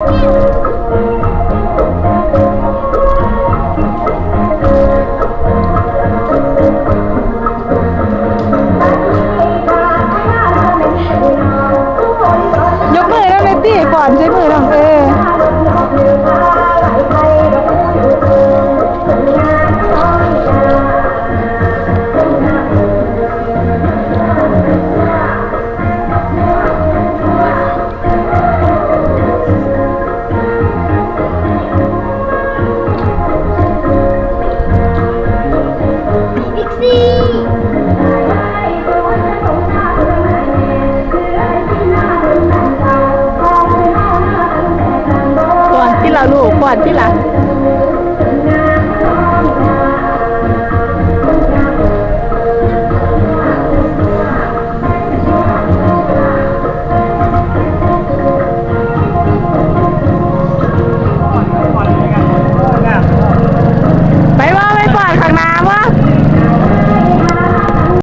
ยกมือแล้วเลยตีก่อนใช้มือทำเออ ก่อนที่หลัง